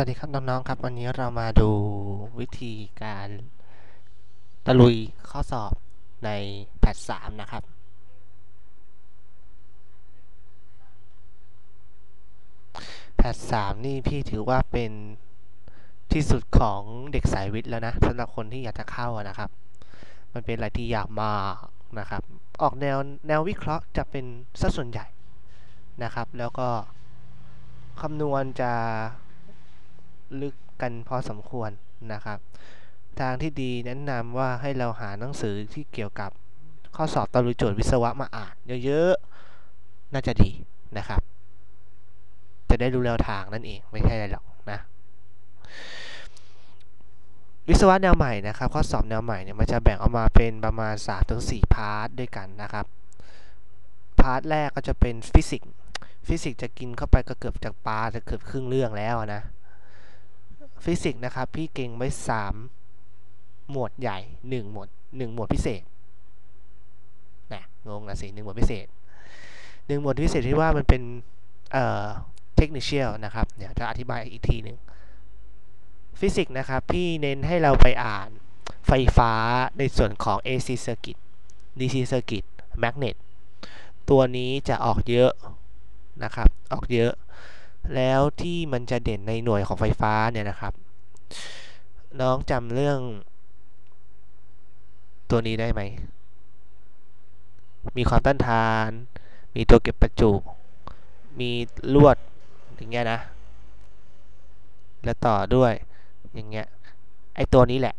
วัสดีครับน้องๆครับ วันนี้เรามาดูวิธีการตะลุยข้อสอบในแพทสามนะครับ แพทสามนี่พี่ถือว่าเป็นที่สุดของเด็กสายวิทย์แล้วนะสำหรับคนที่อยากจะเข้านะครับ มันเป็นอะไรที่ยากมากนะครับ ออกแนวแนววิเคราะห์จะเป็นสัดส่วนใหญ่นะครับ แล้วก็คำนวณจะ ลึกกันพอสมควรนะครับ ทางที่ดีแนะนำว่าให้เราหาหนังสือที่เกี่ยวกับข้อสอบตะลุยโจทย์วิศวะมาอ่านเยอะๆ น่าจะดีนะครับ จะได้รู้แนวทางนั่นเองไม่ใช่อะไรหรอกนะวิศวะแนวใหม่นะครับข้อสอบแนวใหม่เนี่ยมันจะแบ่งออกมาเป็นประมาณ3-4พาร์ทด้วยกันนะครับพาร์ทแรกก็จะเป็นฟิสิกส์ฟิสิกส์จะกินเข้าไปก็เกือบจากปลาจะเกือบครึ่งเรื่องแล้วนะ ฟิสิกส์นะครับ พี่เก่งไว้ 3 หมวดใหญ่ 1 หมวด 1 หมวดพิเศษนะงงนะสิหนึ่งหมวดพิเศษ 1 หมวดพิเศษที่ว่ามันเป็นเอ่อเทคนิคเชียลนะครับ เดี๋ยวจะอธิบายอีกทีหนึ่งฟิสิกส์นะครับ พี่เน้นให้เราไปอ่านไฟฟ้าในส่วนของ AC circuit DC circuit magnet ตัวนี้จะออกเยอะนะครับ ออกเยอะ แล้วที่มันจะเด่นในหน่วยของไฟฟ้าเนี่ยนะครับ น้องจำเรื่อง ตัวนี้ได้ไหม มีความต้านทาน มีตัวเก็บประจุ มีลวดอย่างเงี้ยนะ แล้วต่อด้วยอย่างเงี้ย ไอตัวนี้แหละ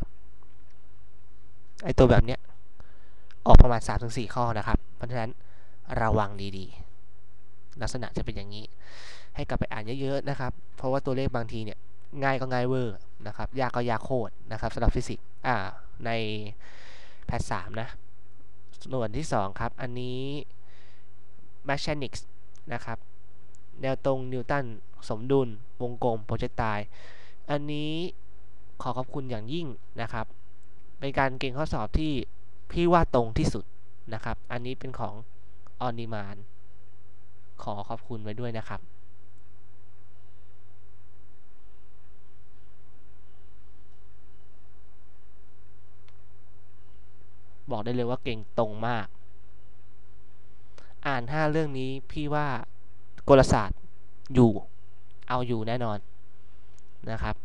ไอตัวแบบเนี้ย ออกประมาณ 3-4 ข้อนะครับ เพราะฉะนั้นระวังดีๆ ลักษณะจะเป็นอย่างนี้ ให้กลับไปอ่านเยอะๆนะครับ เพราะว่าตัวเลขบางทีเนี่ยง่ายก็ง่ายเวอร์นะครับ ยากก็ยากโคตรนะครับสำหรับฟิสิกส์อ่าในแพทสามนะ ส่วนที่ 2 ครับ อันนี้ mechanics นะครับ แนวตรงนิวตันสมดุล วงกลมโปรเจกตาย อันนี้ขอขอบคุณอย่างยิ่งนะครับ เป็นการเก่งข้อสอบที่พี่ว่าตรงที่สุดนะครับ อันนี้เป็นของ on demand ขอขอบคุณไว้ด้วยนะครับ บอกได้เลยว่าเก่งตรงมาก อ่าน 5 เรื่องนี้พี่ว่ากลศาสตร์อยู่เอาอยู่แน่นอนนะครับ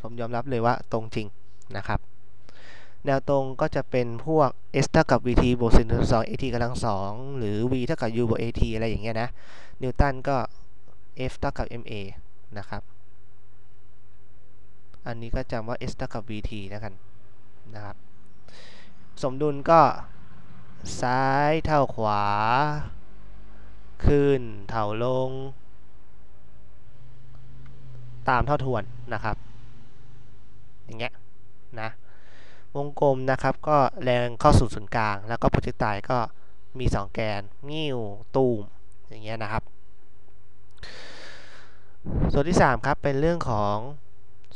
ผมยอมรับเลยว่าตรงจริงนะครับ แนวตรงก็จะเป็นพวก s เท่ากับ vt บวก sin สอง at กำลังสองหรือ v เท่ากับ u บวก at อะไรอย่างเงี้ยนะ นิวตันก็ f เท่ากับ ma นะครับ อันนี้ก็จำว่า s เท่ากับ vt แล้วกันนะครับ สมดุลก็ซ้ายเท่าขวา ขึ้นเท่าลง ตามเท่าทวนนะครับ อย่างเงี้ยนะวงกลมนะครับก็แรงเข้าสู่ศูนย์กลาง แล้วก็โปรเจกตายก็มี 2 แกน งิ้ว ตูม อย่างเงี้ยนะครับ ส่วนที่ 3 ครับ เป็นเรื่องของ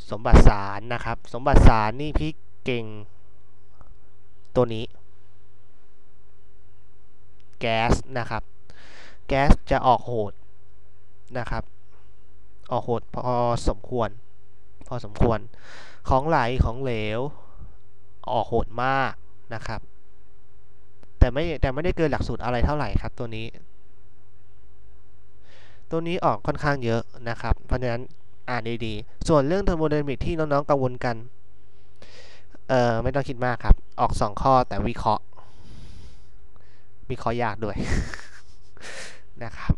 สมบัติสารนะครับ สมบัติสารนี่พี่เก่งตัวนี้แก๊สนะครับ แก๊สจะออกโหดนะครับ ออกโหดพอสมควร พอสมควร ของไหลของเหลว ออกโหดมากนะครับ แต่ไม่แต่ไม่ได้เกินหลักสูตรอะไรเท่าไหร่ครับตัวนี้ ตัวนี้ออกค่อนข้างเยอะนะครับ เพราะฉะนั้น อ่านดีๆ ส่วนเรื่องเทอร์โมไดนามิกที่น้องๆกังวลกัน เอ่อไม่ต้องคิดมากครับ ออก 2 ข้อแต่วิเคราะห์ วิเคราะห์ยากด้วยนะครับ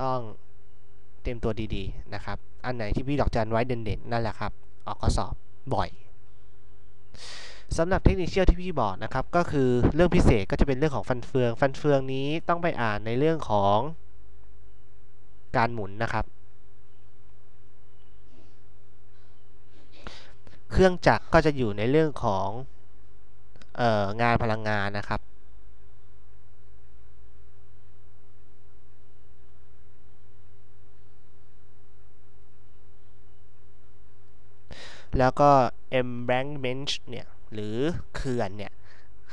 ต้องเตรียมตัวดีๆนะครับ อันไหนที่พี่ดอกจันไว้เด่นๆ นั่นแหละครับ ออกข้อสอบบ่อยสำหรับเทคนิคเชียลที่พี่บอกนะครับ ก็คือเรื่องพิเศษก็จะเป็นเรื่องของฟันเฟือง ฟันเฟืองนี้ต้องไปอ่านในเรื่องของการหมุนนะครับ เครื่องจักรก็จะอยู่ในเรื่องของอองานพลังงานนะครับ แล้วก็ embankment เนี่ยหรือเขื่อนเนี่ย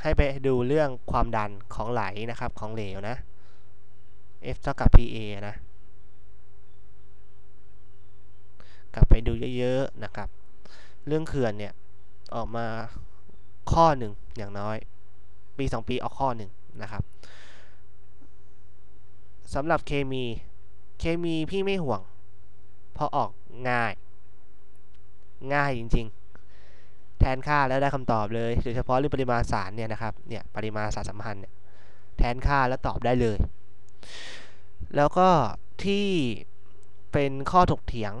ให้ไปดูเรื่องความดันของไหลนะครับของเหลวนะ F เท่ากับ PA นะ กลับไปดูเยอะๆนะครับ เรื่องเขื่อนเนี่ยออกมาข้อหนึ่งอย่างน้อย ปีสองปีออกข้อหนึ่งนะครับสำหรับเคมีเคมีพี่ไม่ห่วง เพราะออกง่าย ง่ายจริง ๆ แทนค่าแล้วได้คำตอบเลยโดยเฉพาะเรื่องปริมาณสารเนี่ยนะครับเนี่ยปริมาณสารสัมพันธ์เนี่ยแทนค่าแล้วตอบได้เลย แล้วก็ที่เป็นข้อถกเถียง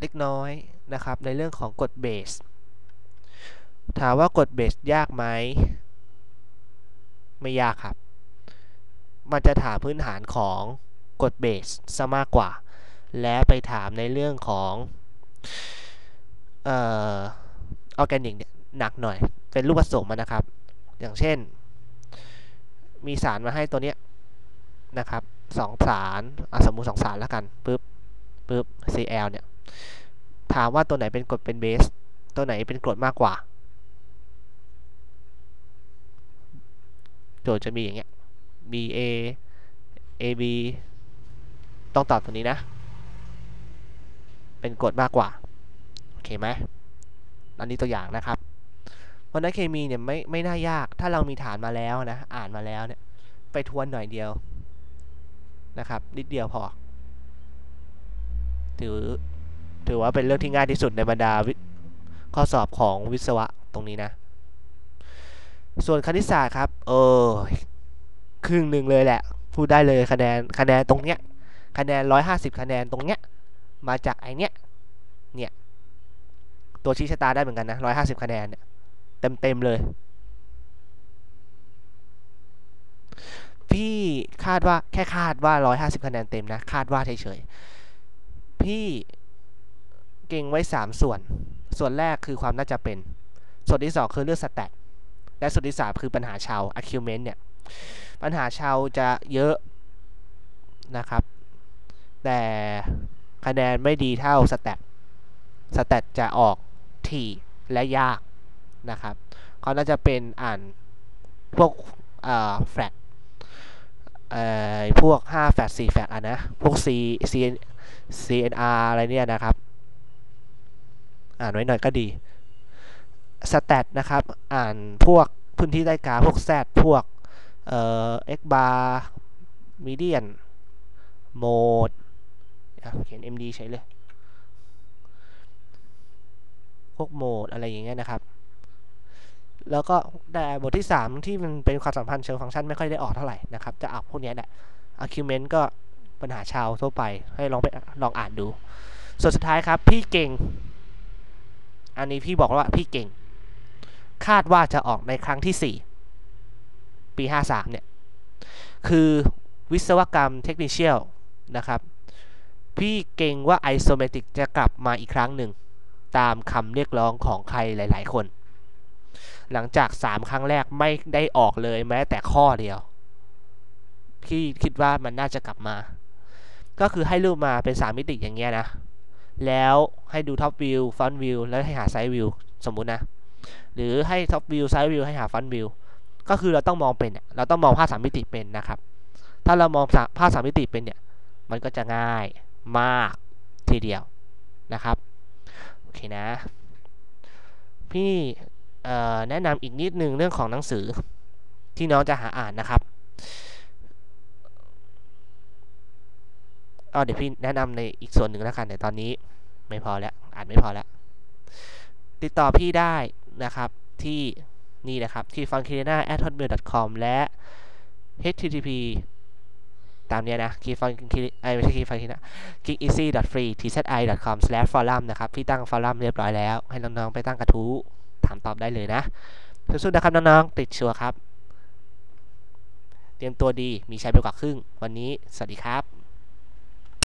เล็กน้อย นะครับในเรื่องของกฎเบส ถามว่ากฎเบสยากไหมไม่ยากครับ มันจะถามพื้นฐานของกฎเบสซะมากกว่า และไปถามในเรื่องของเอ่อออร์แกนิกเนี่ยหนักหน่อย เป็นรูปผสมนะครับ อย่างเช่น มีสารมาให้ตัวเนี้ยนะครับสองสารอสมมุติสองสารแล้วกันปึ๊บปึ๊บ Cl เนี่ย ถามว่าตัวไหนเป็นกรดเป็นเบส ตัวไหนเป็นกรดมากกว่า โจทย์จะมีอย่างเงี้ย BA AB ต้องตอบตัวนี้นะ เป็นกรดมากกว่า โอเคไหมอันนี้ตัวอย่างนะครับเพราะนั้นเคมีเนี่ยไม่ไม่น่ายาก ถ้าเรามีฐานมาแล้วนะ อ่านมาแล้วเนี่ย ไปทวนหน่อยเดียวนะครับ นิดเดียวพอ ถือ ถือว่าเป็นเรื่องที่ง่ายที่สุดในบรรดาข้อสอบของวิศวะตรงนี้นะ ส่วนคณิตศาสตร์ครับ เออ ครึ่งหนึ่งเลยแหละ พูดได้เลยคะแนนคะแนนตรงเนี้ย คะแนน 150 คะแนนตรงเนี้ย มาจากไอเนี้ย เนี่ย ตัวชี้ชะตาได้เหมือนกันนะ 150 คะแนนเนี่ย เต็มเต็มเลย พี่คาดว่าแค่คาดว่า 150 คะแนนเต็มนะ คาดว่าเฉยๆ พี่ เก่งไว้ 3 ส่วน ส่วนแรกคือความน่าจะเป็น ส่วนที่ 2 คือเรื่องสแตทและส่วนที่ 3 คือปัญหาชาว argument เนี่ย ปัญหาชาวจะเยอะนะครับ แต่คะแนนไม่ดีเท่าสแตทสแตทจะออกถี่และยากนะครับเขาน่าจะเป็นอ่านพวกแฟลกพวก 5 แฟลก4แฟลกอะนะ พวก C C CNR อะไรเนี่ยนะครับ อ่านไว้หน่อยก็ดีสแตทนะครับ อ่านพวกพื้นที่ใต้กาพวก Z พวกเอ่อ X bar median mode เขียน MD ใช้เลย พวกโหมดอะไรอย่างเงี้ยนะครับ แล้วก็แต่บทที่ 3 ที่มันเป็นความสัมพันธ์เชิงฟังก์ชันไม่ค่อยได้ออกเท่าไหร่นะครับ จะเอาพวกนี้แหละ argument ก็ปัญหาชาวทั่วไปให้ลองไปลองอ่านดู ส่วนสุดท้ายครับ พี่เก่ง อันนี้พี่บอกว่าพี่เก่ง คาดว่าจะออกในครั้งที่ 4 ปี 53 เนี่ย คือวิศวกรรมเทคนิคเชียลนะครับ พี่เก่งว่าไอโซเมติกจะกลับมาอีกครั้งหนึ่ง ตามคำเรียกร้องของใครหลาย ๆ คน หลังจาก 3 ครั้งแรกไม่ได้ออกเลยแม้แต่ข้อเดียว พี่คิดว่ามันน่าจะกลับมา ก็คือให้รูปมาเป็น 3 มิติอย่างเงี้ยนะ แล้วให้ดูท็อปวิวฟอนต์วิวแล้วให้หาไซด์วิวสมมุตินะ หรือให้ท็อปวิวไซด์วิวให้หาฟอนต์วิวก็คือเราต้องมองเป็นเราต้องมองภาพสามมิติเป็นนะครับ ถ้าเรามองภาพสามมิติเป็นเนี่ย มันก็จะง่ายมากทีเดียวนะครับ โอเคนะ พี่แนะนำอีกนิดนึงเรื่องของหนังสือที่น้องจะหาอ่านนะครับ เอเดี๋ยวพี่แนะนำในอีกส่วนหนึ่งแล้วกันแต่ตอนนี้ไม่พอแล้วอ่านไม่พอแล้ว ติดต่อพี่ได้นะครับที่นี่นะครับ ที่ f u n k i n a at hotmail com และ http ตามนี้นะ key f u n k i ไม่ใช่ key f u n k i n a geeasy free tzi com slash forum นะครับ พี่ตั้งฟอรัมเรียบร้อยแล้ว ให้น้องๆไปตั้งกระทู้ถามตอบได้เลยนะสู้ๆนะครับน้องๆติดชัวร์ครับ เตรียมตัวดีมีใช้ไปกว่าครึ่ง วันนี้ สวัสดีครับ